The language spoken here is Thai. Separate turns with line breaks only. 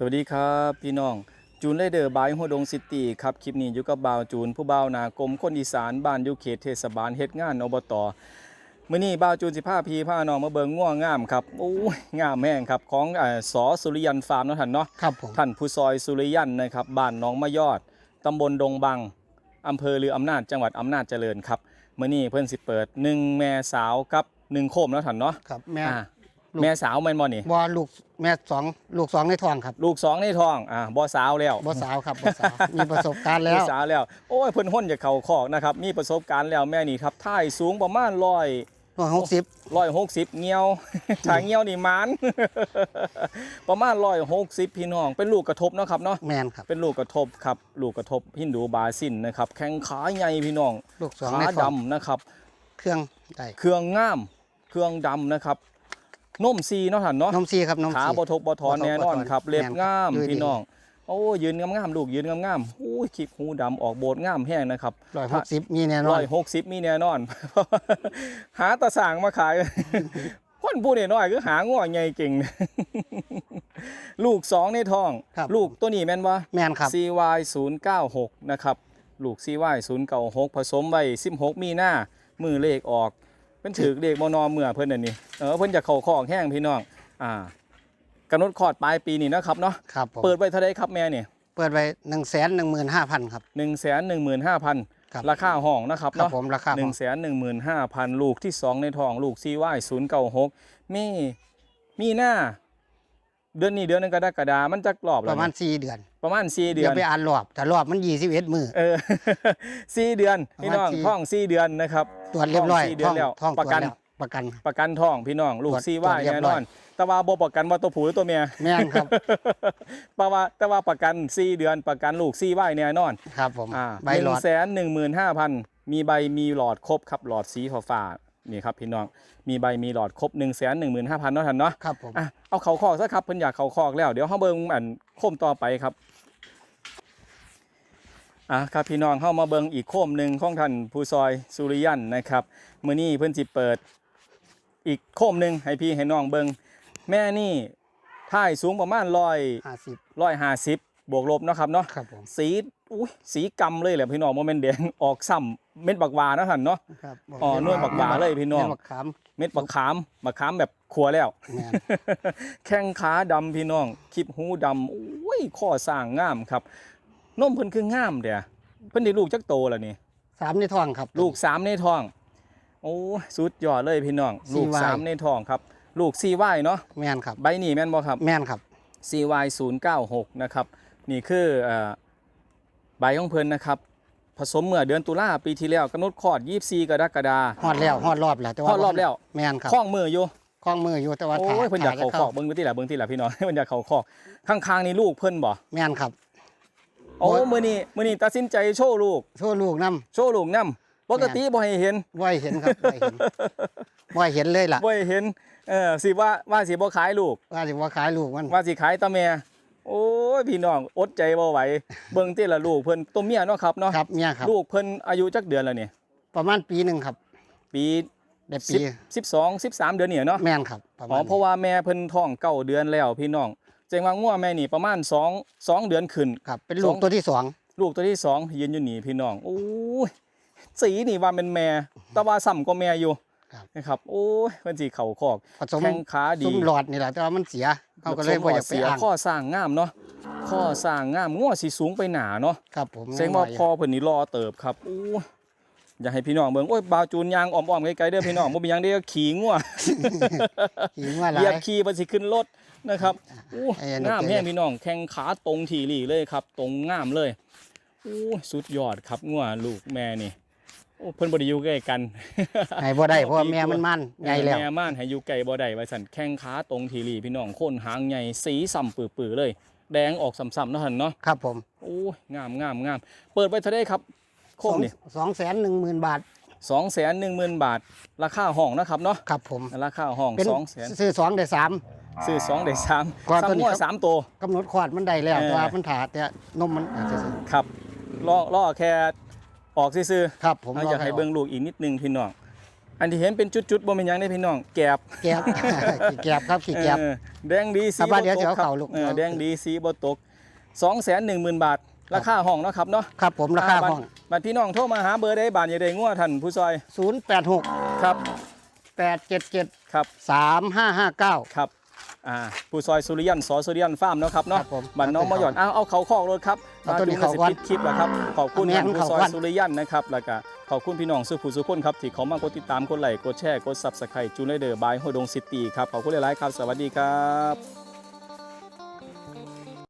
สวัสดีครับพี่น้องจูนเลเดอร์บายหัวดงซิตี้ครับคลิปนี้อยู่กับบ่าวจูน ผู้บ่าวนากรมคนอีสานบ้านอยู่เขตเทศบาลเฮ็ดงานอบตมื้อนี้บ่าวจูนสิพาพี่พาน้องมาเบิ่งง่วงงามครับโอ้ยงามแม่งครับของเอ่อสอสุริยันฟาร์มเนาะท่านเนาะ
ครับผม
ท่านผู้ซอยสุริยันนะครับบ้านหนองมะยอดตำบลดงบังอำเภอลืออำนาจจังหวัดอำนาจเจริญครับเมื่อนี้เพิ่นสิเปิดหนึ่งแม่สาวกับหนึ่งโคมแล้วท่านเนาะ
ครับแม่
อ่า
ลูก
แม่สาวแม่นบ่นี่
บอลูกแม่สองลูกสองในท้องครับ
ลูกสองในท้องอ่าบ่สาวแล้ว
บ่สาวครับบ่สาวมีประสบการณ์แล้ว
มีสาวแล้ว โอ้ยเพิ่นห้นจากเขาคอกนะครับ มีประสบการณ์แล้วแม่นี่ครับท่ายสูงประมาณร้อย
ร้อยหกสิบ
ร้อยหกสิบเงี้ยว ถ้าเงี้ยวนี่หมัน ประมาณร้อยหกสิบพี่น้อง เป็นลูกกระทบเนาะครับเนาะ
แมนครับ
เป็นลูกกระทบครับ ลูกกระทบฮินดูบาซินนะครับ แข้งขาใหญ่พี่น้อง
ลูกสอง
ขา
ในท้อง
ดำนะครับ
เครื่องได้
เครื่องงาม เครื่องดำนะครับ นมซีเนาะท่านเนาะ
นมซีครับนม
ขา
ซี
บทกบทอน
บ่ทก
แน่นอน
บ่ถอน
ครับเล็บ
แม่นครับ
งาม
อยู่ดี
พี่น้องโอ้ยืนงามๆลูกยืนงามๆโอ้ยคลิปหูดำออกโบดงามแห้งนะครับ
ร้อยหกสิบมีแน่นอ
ร้
น
อยหกสิบมีแน่นอน หาตะสางมาขายคนผู้เนี่ยน้อยคือหาง่วงใหญ่เก่ง ลูกสองในท้อง
ครับ
ลูกตัวนี้แม่นว่า
แมนครับ
CY 0 9 6นะครับ ลูก CY 0 9 6ผสมไว้16 มีหน้า มือเลขออก เป็นถือเลขมอนอเมื่อเพิ่นอันนี้เออเพิ่นจะเข้าคอกแห้งพี่น้องอ่ากำหนดคลอดปลายปีนี้นะครับเนาะ
ครับผม
เปิดไว้เท่าไรครับแม่เนี่ย
เปิดไว้หนึ่งแสนหนึ่งหมื่นห้าพันครับ
หนึ่งแสนหนึ่งหมื่นห้าพัน
ครับ
ราคาห้องนะครับ
ครับ
เนาะ
ผมราคา
หนึ่งแสนหนึ่งหมื่นห้าพันลูกที่สองในท้องลูก CY 0 9 6มีมีหน้า เดือนนี้เดือนหนึงกรกฎามันจะกรอบ
ป
แล้ว
ระมาณ
เนี่ย
สี่เดือน
ประมาณสี่เดื
เดี๋
อย
วน ไปอ่านรอบแต่รอบมันยี่สิบเอ็ดมือ
เออ สี่เดือน
ประมาณ
พี่น้อง
สี่
ท้องสี่เดือนนะครับ
ตรวจเรียบร้อย
สี่เดือนแล้ว
ท้อง
ประกัน
ตวจแล้วประกัน
ประกันท้องพี่น้อง ลูก
ตรวจ
ซี
ตรว
ว่า
จเรียบ
แน่
ร้
น
อย
อนแต่ว่าบ่ประกันว่าตัวผู้หรือตัวเมีย
แม่นครับ
แต่ว่าแต่ว่าประกันสี่เดือนประกันลูกซีว่าแน่นอน
ครับผม
อ่า
ใบ
ห
หล
นึ่
องด
แสนหนึ่งหมื่นห้าพันมีใบมีหลอดครบครับหลอดสีฟ้าๆนี่ครับพี่น้องมีใบมีหลอดครบหนึ่งแสนหนึ่งหมื่นห้าพันเนาะท่านเนาะ
ครับผม
อะเอาเขาคอกซะครับเพิ่นอยากเขาคอกแล้ว เดี๋ยวเฮาเบิ่งอันโคมต่อไปครับ อะครับพี่น้องเข้ามาเบิ่งอีกโคมหนึ่งของท่านผู้ซอยสุริยันนะครับมื้อนี้เพิ่นสิเปิดอีกโคมหนึ่งให้พี่ให้น้องเบิ่งแม่นี่ท่ายสูงประมาณร้อย
ห้าสิบ
ร้อยห้าสิบบวกลบเนาะครับเนาะ
ครับผม
สีอุ้ยสีกำเลยแหละพี่น้องโมเมนแดงออกซ้ำเม็ดบักหวาเนาะท่านเนาะ
ครับ
อ๋อหน่วยบักหวาเลยพี่น้อง
หวยบักขาม
เม็ดบักขามบักขามแบบขัวแล้ว
แม่น
แข้งขาดำพี่น้องคลิปหูดำอุ้ยข้อสร้างงามครับ นมเพิ่นคืองามเด้อเพิ่นได้ลูกจักโตแล้วนี่
สามในท้องครับ
ลูกสามในท้อง โอ้ยสุดยอดเลยพี่น้อง ลูก
CY
สามในท้องครับ ลูก CY เนาะ
แม่นครับ
ใบนี่แม่นบ่ครับ
แม่นครับ
CY 0 9 6นะครับ นี่คือเอ่อใบของเพิ่นนะครับ ผสมเมื่อเดือนตุลาปีที่แล้วกำหนดคลอด 24 กรกฎา
ฮอดแล้วฮอดรอบแล้วแต่ว่า
ฮอดรอบแล้ว
แม่นครับ
คล้องมืออยู่
คล้องมืออยู่แต่ว่า
โอ้
ถ่าย
เพิ่นอยากเขาคอกเบิ่งที่ละเบิ่งที่ละพี่น้อง เพิ่นอยากเขาคอกข้างๆนี่ลูกเพิ่นบ่
แม่นครับ
โอ้
โอ้ย
มื้อนี้มื้อนี้ตัดสินใจโชว์ลูก
โชว์ลูกน้
โชว์ลูกนํปกติบ่ให้เห็นำ
ว่เห็นครับว่เห็นว่เห็นเลยล่ะ
บ่ให้เห็นเออสิว่าว่าสิบ่ขายลูก
ว่าสิว่าขายลูกมัน
ว่าสิขายตาแม่โอ้ยพี่น้องอดใจบ่ไหวเบิ่งที่ละลูกเพิ่นตัวเมียเนาะครับเนาะ
ครับเมียครับ
ลูกเพิ่นอายุจักเดือนแล้วนี่
ประมาณปีหนึ่งครับ
ปี
ได้ปี
สิบสิบสองสิบสามเดือนเนี่ยเนาะ
แม่นครับประ
อ๋
มา
อ
ณ
เพราะว่าแม่เพิ่นท้องเก้าเดือนแล้วพี่น้อง แจ้งว่างัวแม่นี่ประมาณสองสองเดือนขึ้น
ครับเป็น
ส
ลู
อกง
ตัวที่สอง
ลูกตัวที่สองยืนอยู่นี่พี่น้องโอ้ยสีนี่ว่าเป็นแม่แต่ว่าซ้ำก็แม่อยู่นะครับโอ้ยเพิ่นสิเข่าคอก
ผสม
แข้งขาดี
ซุ้มหลอดนี่แหละแต่ว่ามันเสียเขาก็เลยบ่อยากไป
เสีย
อ่าง
ข้อสร้างงามเนาะข้อสร้างงามงัวสิสูงไปหนาเนาะ
ครับผม
แสดงว่าพอเพิ่นนี่รอเติบครับโอ้ย อยากให้พี่น้องเบิ่งโอ้ยบาวจูนยางอ้อมๆไกลๆเด้อพี่น้องบ่มีหยังเด้อขี่งัว
หิวว่าห
เหยีย
ลา
บ
ย
ขี่มันสิขึ้นรถนะครับอู้
ไอ้อันนี้
งาม
เก๋
แห้งพี่น้องแข้งขาตรงทีหลีเลยครับ ตรงงามเลยอู้สุดยอดครับงัวลูกแม่นี่โอ้เพิ่นบ่ได้อยู่ใกล้กัน
ให้บ่ได้เพราะว่าแม่มันมันใหญ่แล้ว
ม่ม่านให้อยู่ไกลบ่ได้ไว้สั่นแข้งขาตรงทีหลีพี่น้องโคนหางใหญ่สีส่ำปื้อๆเลย แดงออกส่ำๆเนาะหั่นเนาะ
ครับผม
โอ้ยงามงามงามเปิดไปเท่าไดครับ โคมนี่
สองแสนหนึ่งหมื่นบาท
210,000บาท ราคาห้องนะครับเนาะ
ครับผม
ราคาห้อง
เป็น
200,000
ซื้อสองได้สาม
ซื้อสองได้สาม
ก่อนตัว
ซ้ำ
นี้
งัว
ครับ
สามตัว
กำหนดขวดมันได้แล้ว
เออ
แต่ว่ามันถาแต่นมมันอาจจะซื้อ
ครับล่อล่อแค่ออกซื่อ
ครับผม
ๆเราอยากให้
ร
เบิ่งลูกอีกนิดนึงพี่น้องอันที่เห็นเป็นจุดๆบ่แม่นหยังได้พี่น้องแกบ
แกบขี้แกบครับขี้แกบ
เออแดงดีสี
เอา
บ่
บ้าน
ต
เดี๋ยว
ก
จะเอา
ครับ
เข่าลูก
เออแดงดีสีบ่ตก210,000บาท ราคาห้องเนาะครับเนาะ
ครับผมราคาห้อง
บัดพี่น้องโทรมาหาเบอร์ได้บานอย่าได้งัวท่านผู้ซอย
086
ครับ
877
ครับ
3559
ครับอ่าผู้ซอยสุริยันสอสุริยันฟาร์มเนาะครับเนาะ
ครับผม
บ้านน้องมะหย่อนอ้าวเอาเขาคอกรถครับ
เอาตัวนี้
มาดู
เขาก่อน
สิปิดคลิปแล้วครับขอบคุณ
เอาแม่
ทาง
น
ผู้ซอย
เขาก่อน
สุริยันนะครับแล้วก็ขอบคุณพี่น้องสุผู้สุคนครับที่เขามากดติดตามกดไลค์กดแชร์กดซับสไครต์จูนเลเดอร์บายโฮดงซิตี้ครับขอบคุณหลายๆครับ สวัสดีครับ